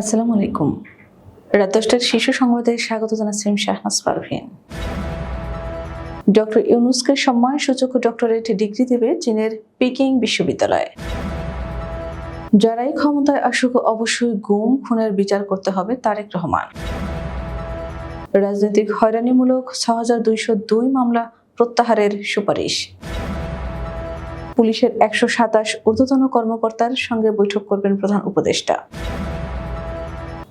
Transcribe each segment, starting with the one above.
আসসালামু আলাইকুম। রাত দশটার শীর্ষ সংবাদে স্বাগত জানাচ্ছি শাহনাজ পারভিন। ডক্টর ইউনুসকে সম্মানসূচক ডক্টরেট ডিগ্রি দেবে চীনের পিকিং বিশ্ববিদ্যালয়। যারাই ক্ষমতায় আসুক, অবশ্যই গুম, খুনের বিচার করতে হবে তারেক রহমান। রাজনৈতিক হয়রানিমূলক ছ হাজার দুইশো দুই মামলা প্রত্যাহারের সুপারিশ। পুলিশের একশো সাতাশ ঊর্ধ্বতন কর্মকর্তার সঙ্গে বৈঠক করবেন প্রধান উপদেষ্টা।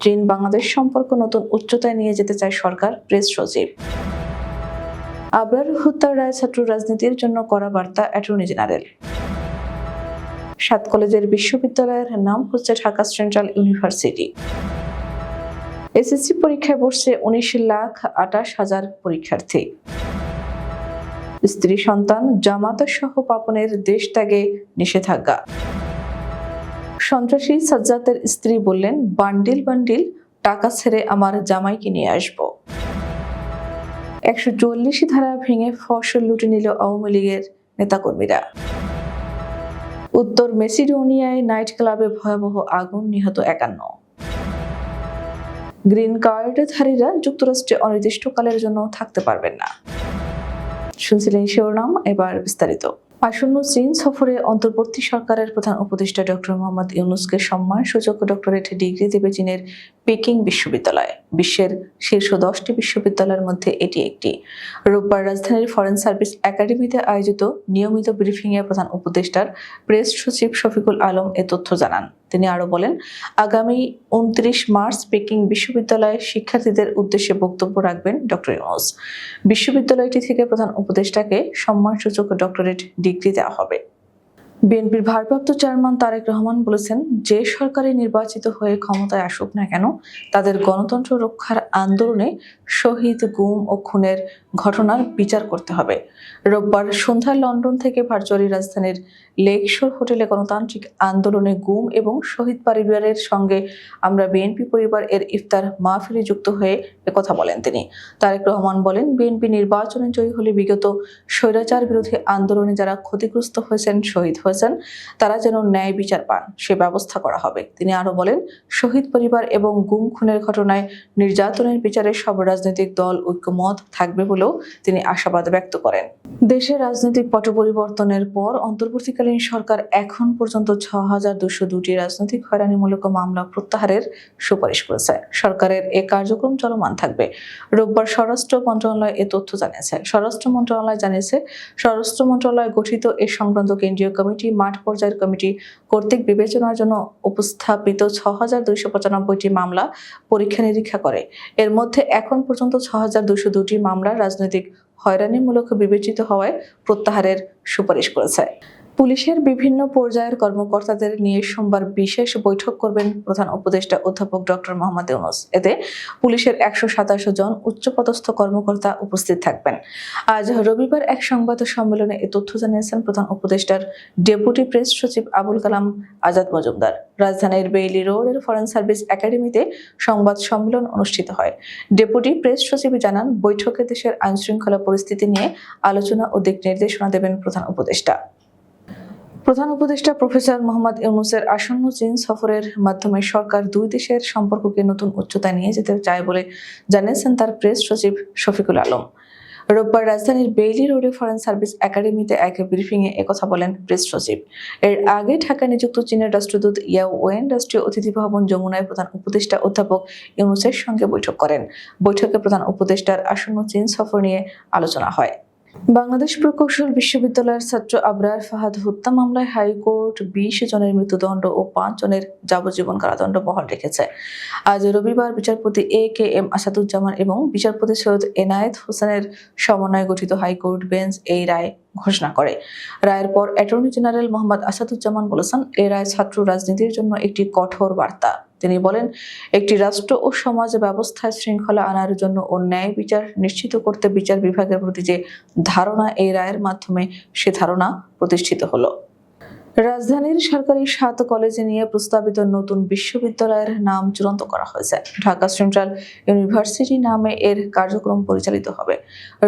চীন বাংলাদেশ সম্পর্ক নতুন উচ্চতায় নিয়ে যেতে চায় সরকার, প্রেস সচিব। আবরার হত্যার রায় ছাত্র রাজনীতির জন্য করা বার্তা অ্যাটর্নি জেনারেল। সাত কলেজের বিশ্ববিদ্যালয়ের নাম হচ্ছে ঢাকা সেন্ট্রাল ইউনিভার্সিটি। এসএসসি পরীক্ষায় বসছে উনিশ লাখ আটাশ হাজার পরীক্ষার্থী। স্ত্রী সন্তান, জামাত সহ পাপনের দেশ ত্যাগে নিষেধাজ্ঞা। সন্ত্রাসী সাজ্জাতের স্ত্রী বললেন, বান্ডিল বান্ডিল, টাকা ছেড়ে আমার জামাইকে নিয়ে আসব। একশো চল্লিশ ধারা ভেঙে ফসল লুটে নিল আওয়ামী লীগের নেতাকর্মীরা। উত্তর মেসিডোনিয়ায় নাইট ক্লাবে ভয়াবহ আগুন নিহত একান্ন। গ্রিন কার্ডধারীরা যুক্তরাষ্ট্রে অনির্দিষ্টকালের জন্য থাকতে পারবেন না। শুনছিলেন শিরোনাম, এবার বিস্তারিত। আসন্ন চীন সফরে অন্তর্বর্তী সরকারের প্রধান উপদেষ্টা ডক্টর মোহাম্মদ ইউনুসকে সম্মান সূচক ডক্টরেট ডিগ্রি দেবে চীনের পেকিং বিশ্ববিদ্যালয়। বিশ্বের শীর্ষ দশটি বিশ্ববিদ্যালয়ের মধ্যে এটি একটি। রোববার রাজধানীর ফরেন সার্ভিস একাডেমিতে আয়োজিত নিয়মিত ব্রিফিংয়ে প্রধান উপদেষ্টার প্রেস সচিব শফিকুল আলম এ তথ্য জানান। তিনি আরও বলেন, আগামী উনত্রিশ মার্চ পেকিং বিশ্ববিদ্যালয়ের শিক্ষার্থীদের উদ্দেশ্যে বক্তব্য রাখবেন ডক্টর ইউনুস। বিশ্ববিদ্যালয়টি থেকে প্রধান উপদেষ্টাকে সম্মানসূচক ডক্টরেট ডিগ্রি দেওয়া হবে। বিএনপির ভারপ্রাপ্ত চেয়ারম্যান তারেক রহমান বলেছেন, যে সরকারি নির্বাচিত হয়ে ক্ষমতায় আসুক না কেন, তাদের গণতন্ত্র রক্ষার আন্দোলনে শহীদ গুম ও খুনের ঘটনার বিচার করতে হবে। রোববার সন্ধ্যায় লন্ডন থেকে ভার্চুয়ালি রাজধানীর লেকশোর হোটেলে গণতান্ত্রিক আন্দোলনে গুম এবং শহীদ পরিবারের সঙ্গে আমরা বিএনপি পরিবার এর ইফতার মাহফিলে যুক্ত হয়ে একথা বলেন তিনি। তারেক রহমান বলেন, বিএনপি নির্বাচনে জয়ী হলে বিগত স্বৈরাচার বিরোধী আন্দোলনে যারা ক্ষতিগ্রস্ত হয়েছেন, শহীদ হয়েছেন। তারা যেন ন্যায় বিচার পান, সে ব্যবস্থা করা হবে। তিনি আরও বলেন, শহীদ পরিবার এবং গুম খুনের ঘটনায় নির্যাতনের বিচারে সব রাজনৈতিক দল ঐক্যমত থাকবে বলেও তিনি আশাবাদ ব্যক্ত করেন। দেশের রাজনৈতিক পট পরিবর্তনের পর অন্তর্বর্তীকালীন সরকার এখন পর্যন্ত ছ হাজার দুশো দুটি রাজনৈতিক হয়রানিমূলক মামলা প্রত্যাহারের সুপারিশ করেছে। সরকারের এ কার্যক্রম চলমান থাকবে। রোববার স্বরাষ্ট্র মন্ত্রণালয় এ তথ্য জানিয়েছে। স্বরাষ্ট্র মন্ত্রণালয় জানিয়েছে, স্বরাষ্ট্র মন্ত্রণালয় গঠিত এ সংক্রান্ত কেন্দ্রীয় কমিটি মাঠ পর্যায়ের কমিটি কর্তৃক বিবেচনার জন্য উপস্থাপিত ছ হাজার দুইশো পঁচানব্বইটি মামলা পরীক্ষা নিরীক্ষা করে। এর মধ্যে এখন পর্যন্ত ছ হাজার দুটি মামলা রাজনৈতিক হয়রানিমূলক বিবেচিত হওয়ায় প্রত্যাহারের সুপারিশ করেছে। পুলিশের বিভিন্ন পর্যায়ের কর্মকর্তাদের নিয়ে সোমবার বিশেষ বৈঠক করবেন প্রধান উপদেষ্টা অধ্যাপক ডক্টর মোহাম্মদ ইউনুস। এতে পুলিশের একশো সাতাশ জন উচ্চপদস্থ কর্মকর্তা উপস্থিত থাকবেন। আজ রবিবার এক সংবাদ সম্মেলনে এ তথ্য জানিয়েছেন প্রধান উপদেষ্টার ডেপুটি প্রেস সচিব আবুল কালাম আজাদ মজুমদার। রাজধানীর বেইলি রোডের ফরেন সার্ভিস একাডেমিতে সংবাদ সম্মেলন অনুষ্ঠিত হয়। ডেপুটি প্রেস সচিব জানান, বৈঠকে দেশের আইনশৃঙ্খলা পরিস্থিতি নিয়ে আলোচনা ও দিক নির্দেশনা দেবেন প্রধান উপদেষ্টা। প্রধান উপদেষ্টা প্রফেসর মোহাম্মদ ইউনুসের আসন্ন চীন সফরের মাধ্যমে সরকার দুই দেশের সম্পর্ককে নতুন উচ্চতায় নিয়ে যেতে চায় বলে জানিয়েছেন তার প্রেস সচিব শফিকুল আলম। রোববার রাজধানীর বেইলি রোডে ফরেন সার্ভিস একাডেমিতে এক ব্রিফিংয়ে একথা বলেন প্রেস সচিব। এর আগে ঢাকায় নিযুক্ত চীনের রাষ্ট্রদূত ইয়াও ওয়েন রাষ্ট্রীয় অতিথি ভবন যমুনায় প্রধান উপদেষ্টা অধ্যাপক ইউনুসের সঙ্গে বৈঠক করেন। বৈঠকে প্রধান উপদেষ্টার আসন্ন চীন সফর নিয়ে আলোচনা হয়। বাংলাদেশ প্রকৌশল বিশ্ববিদ্যালয়ের ছাত্র আবরার ফাহাদ হত্যা মামলায় হাইকোর্ট বিশ জনের মৃত্যুদণ্ড ও পাঁচ জনের যাবজ্জীবন কারাদণ্ড বহাল রেখেছে। আজ রবিবার বিচারপতি এ কে এম আসাদুজ্জামান এবং বিচারপতি সৈয়দ এনায়েত হোসেনের সমন্বয়ে গঠিত হাইকোর্ট বেঞ্চ এই রায় ঘোষণা করে। রায়ের পর অ্যাটর্নি জেনারেল মোহাম্মদ আসাদুজ্জামান বলেছেন এই রায় ছাত্র রাজনীতির জন্য একটি কঠোর বার্তা। তিনি বলেন, একটি রাষ্ট্র ও সমাজ ব্যবস্থায় শৃঙ্খলা আনার জন্য ও ন্যায় বিচার নিশ্চিত করতে বিচার বিভাগের প্রতি যে ধারণা এই রায়ের মাধ্যমে, সে ধারণা প্রতিষ্ঠিত হলো। রাজধানীর সরকারি সাত কলেজে নিয়ে প্রস্তাবিত নতুন বিশ্ববিদ্যালয়ের নাম চূড়ান্ত করা হয়েছে। ঢাকা সেন্ট্রাল ইউনিভার্সিটি নামে এর কার্যক্রম পরিচালিত হবে।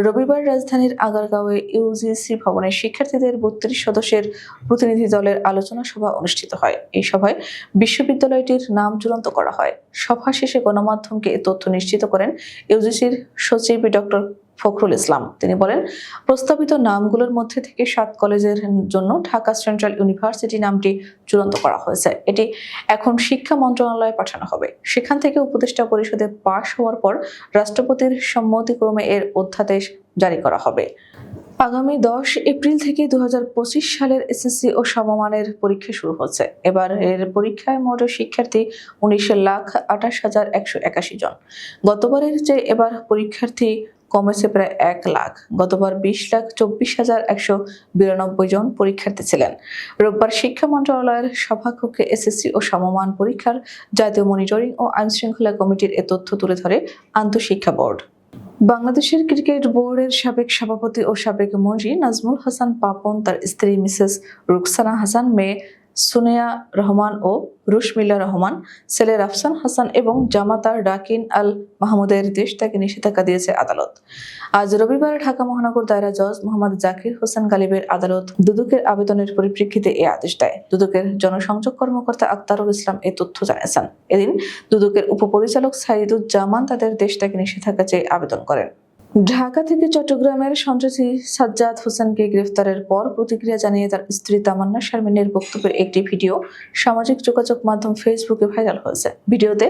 রবিবার রাজধানীর আগারগাঁওয়ে ইউজিসি ভবনে শিক্ষার্থীদের বত্রিশ সদস্যের প্রতিনিধি দলের আলোচনা সভা অনুষ্ঠিত হয়। এই সভায় বিশ্ববিদ্যালয়টির নাম চূড়ান্ত করা হয়। সভা শেষে গণমাধ্যমকে তথ্য নিশ্চিত করেন ইউজিসির সচিব ডক্টর ফখরুল ইসলাম। তিনি বলেন, প্রস্তাবিত নামগুলোর মধ্যে থেকে সাত কলেজের জন্য ঢাকা সেন্ট্রাল ইউনিভার্সিটি নামটি চূড়ান্ত করা হয়েছে। এটি এখন শিক্ষা মন্ত্রণালয়ে পাঠানো হবে। সেখান থেকে উপদেষ্টা পরিষদে পাশ হওয়ার পর রাষ্ট্রপতির সম্মতিক্রমে এর অধ্যাদেশ জারি করা হবে। আগামী দশ এপ্রিল থেকে দু হাজার পঁচিশ সালের এসএসসি ও সমমানের পরীক্ষা শুরু হচ্ছে। এবার এর পরীক্ষায় মোট শিক্ষার্থী উনিশ লাখ আঠাশ হাজার একশো একাশি জন। গতবারের যে এবার পরীক্ষার্থী কমেছে প্রায় এক লাখ। গতবার বিশ লাখ চব্বিশ হাজার একশো বিরানব্বই জন পরীক্ষার্থী ছিলেন। রোববার শিক্ষা মন্ত্রণালয়ের সভাকক্ষে এসএসসি ও সমমান পরীক্ষার জাতীয় মনিটরিং ও আইন শৃঙ্খলা কমিটির এ তথ্য তুলে ধরে আন্তঃশিক্ষা বোর্ড। বাংলাদেশের ক্রিকেট বোর্ডের সাবেক সভাপতি ও সাবেক মন্ত্রী নাজমুল হাসান পাপন, তার স্ত্রী মিসেস রুকসানা হাসান, মেয়ে সুনেয়া রহমান ও রুশমিল্লা রহমান, ছেলে রাফসান হাসান এবং জামাতার ডাকিন আল মাহমুদের দেশ থেকে নিষেধাজ্ঞা দিয়েছে আদালত। আজ রবিবার ঢাকা মহানগর দায়রা জজ মোহাম্মদ জাকির হোসেন গালিবের আদালত দুদকের আবেদনের পরিপ্রেক্ষিতে এই আদেশ দেয়। দুদকের জনসংযোগ কর্মকর্তা আক্তারুল ইসলাম এ তথ্য জানিয়েছেন। এদিন দুদকের উপপরিচালক সাইদুজ্জামান তাদের দেশ থেকে নিষেধাজ্ঞা চেয়ে আবেদন করেন। ঢাকা থেকে চট্টগ্রামের সন্ত্রাসী সাজ্জাদ হোসেনকে গ্রেফতারের পর প্রতিক্রিয়া জানিয়ে তার স্ত্রী তামান্না শারমিনের বক্তব্যের একটি ভিডিও সামাজিক যোগাযোগ মাধ্যম ফেসবুকে ভাইরাল হয়েছে। ভিডিওতে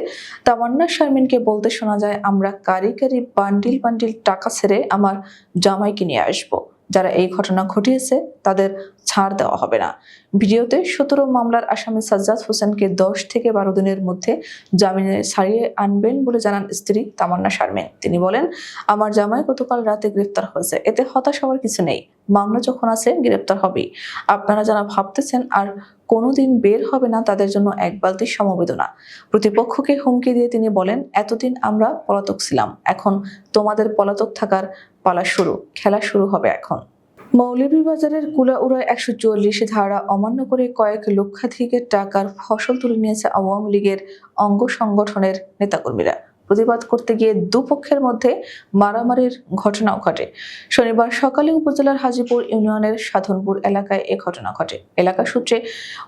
তামান্না শারমিনকে বলতে শোনা যায়, আমরা কারি কারি বান্ডিল বান্ডিল টাকা ছেড়ে আমার জামাইকে নিয়ে আসব। যারা এই ঘটনা ঘটিয়েছে, তাদের ছাড় দেওয়া হবে না। ভিডিওতে সতেরো মামলার আসামি সাজ্জাদ হোসেনকে দশ থেকে বারো দিনের মধ্যে জামিনে ছাড়িয়ে আনবেন বলে জানান স্ত্রী তামান্না শারমিন। তিনি বলেন, আমার জামাই গতকাল রাতে গ্রেফতার হয়েছে। এতে হতাশ হওয়ার কিছু নেই। মামলা যখন আছে গ্রেফতার হবেই। আপনারা যারা ভাবতেছেন আর কোনোদিন বের হবে না, তাদের জন্য এক বালতি সমবেদনা। প্রতিপক্ষকে হুমকি দিয়ে তিনি বলেন, এতদিন আমরা পলাতক ছিলাম। এখন তোমাদের পলাতক থাকার পালা শুরু। খেলা শুরু হবে এখন। মৌলভীবাজারের কুলাউড়ায় একশো চুয়াল্লিশ ধারা অমান্য করে কয়েক লক্ষাধিকের টাকার ফসল তুলে নিয়েছে আওয়ামী লীগের অঙ্গ সংগঠনের নেতাকর্মীরা। প্রতিবাদ করতে গিয়ে দুপক্ষের মধ্যে মারামারির ঘটনাও ঘটে। শনিবার সকালে উপজেলার হাজিপুর ইউনিয়নের সাধনপুর এলাকায় এ ঘটনা ঘটে। এলাকা সূত্রে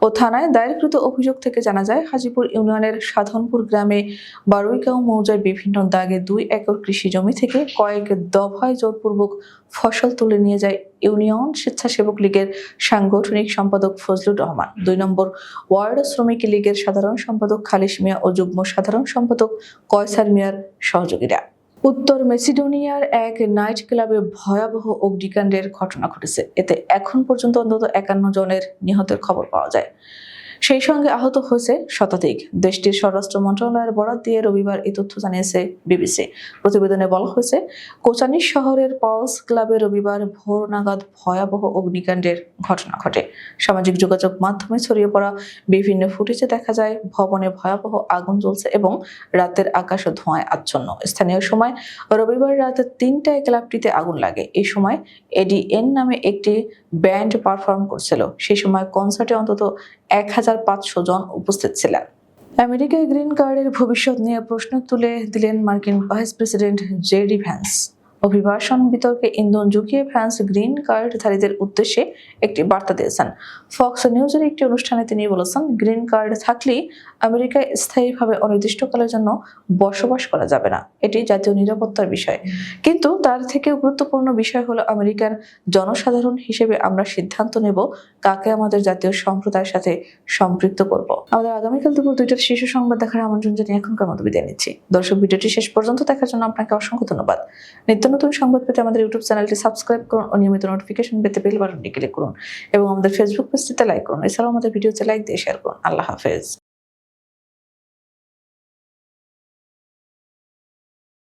ও থানায় দায়েরকৃত অভিযোগ থেকে জানা যায়, হাজিপুর ইউনিয়নের সাধনপুর গ্রামে বারুইগাঁও মৌজায় বিভিন্ন দাগে দুই একর কৃষি জমি থেকে কয়েক দফায় জোরপূর্বক ফসল তুলে নিয়ে যায় ইউনিয়ন স্বেচ্ছাসেবক লীগের সাংগঠনিক সম্পাদক ফজলুর রহমান। দুই নম্বর ওয়ার্ড শ্রমিক লীগের সাধারণ সম্পাদক খালিশ মিয়া ও যুগ্ম সাধারণ সম্পাদক কয়সার মিয়ার সহযোগীরা। উত্তর মেসিডোনিয়ার এক নাইট ক্লাবে ভয়াবহ অগ্নিকাণ্ডের ঘটনা ঘটেছে। এতে এখন পর্যন্ত অন্তত একান্ন জনের নিহতের খবর পাওয়া যায়। সেই সঙ্গে আহত হয়েছে শতাধিক। দেশটির স্বরাষ্ট্র মন্ত্রণালয়ের বরাত দিয়ে রবিবার এই তথ্য জানিয়েছে বিবিসি। প্রতিবেদনে বলা হয়েছে কোচানি শহরের পালস ক্লাবে রবিবার ভোর নাগাদ ভয়াবহ অগ্নিকাণ্ডের ঘটনা ঘটে। সামাজিক যোগাযোগ মাধ্যমে ছড়িয়ে পড়া বিভিন্ন ফুটেজে দেখা যায়, ভবনে ভয়াবহ আগুন জ্বলছে এবং রাতের আকাশ ও ধোঁয়ায় আচ্ছন্ন। স্থানীয় সময় রবিবার রাত তিনটায় ক্লাবটিতে আগুন লাগে। এই সময় এডিএন নামে একটি ব্যান্ড পারফর্ম করছিল। সেই সময় কনসার্টে অন্তত এক হাজার পাঁচশো জন উপস্থিত ছিলেন। আমেরিকায় গ্রিন কার্ডের ভবিষ্যৎ নিয়ে প্রশ্ন তুলে দিলেন মার্কিন ভাইস প্রেসিডেন্ট জেডি ভ্যান্স। অভিবাসন বিতর্কে ইন্ধন ঝুঁকিয়ে ভ্যান্স গ্রিন কার্ডধারীদের উদ্দেশ্যে একটি বার্তা দিয়েছেন। ফক্স নিউজের একটি অনুষ্ঠানে তিনি বলেছেন, গ্রিন কার্ড থাকলেই আমেরিকায় স্থায়ীভাবে অনির্দিষ্টকালের জন্য বসবাস করা যাবে না। এটি জাতীয় নিরাপত্তার বিষয়। কিন্তু তার থেকেও গুরুত্বপূর্ণ বিষয় হলো আমেরিকার জনসাধারণ হিসেবে আমরা সিদ্ধান্ত নেব কাকে আমাদের জাতীয় সম্প্রদায়ের সাথে সম্পৃক্ত করব। আমাদের আগামীকাল দুপুর দুইটার শীর্ষ সংবাদ দেখার আমন্ত্রণ জানিয়ে এখনকার মতো বিদায় নিচ্ছি। দর্শক ভিডিওটি শেষ পর্যন্ত দেখার জন্য আপনাকে অসংখ্য ধন্যবাদ। নিত্য নতুন সংবাদ পেতে আমাদের ইউটিউব চ্যানেলটি সাবস্ক্রাইব করুন ও নিয়মিত নোটিফিকেশন পেতে বেল বাটনটি ক্লিক করুন এবং আমাদের ফেসবুক পেজটিতে লাইক করুন। এছাড়াও আমাদের ভিডিওতে লাইক দিয়ে শেয়ার করুন। আল্লাহ হাফেজ।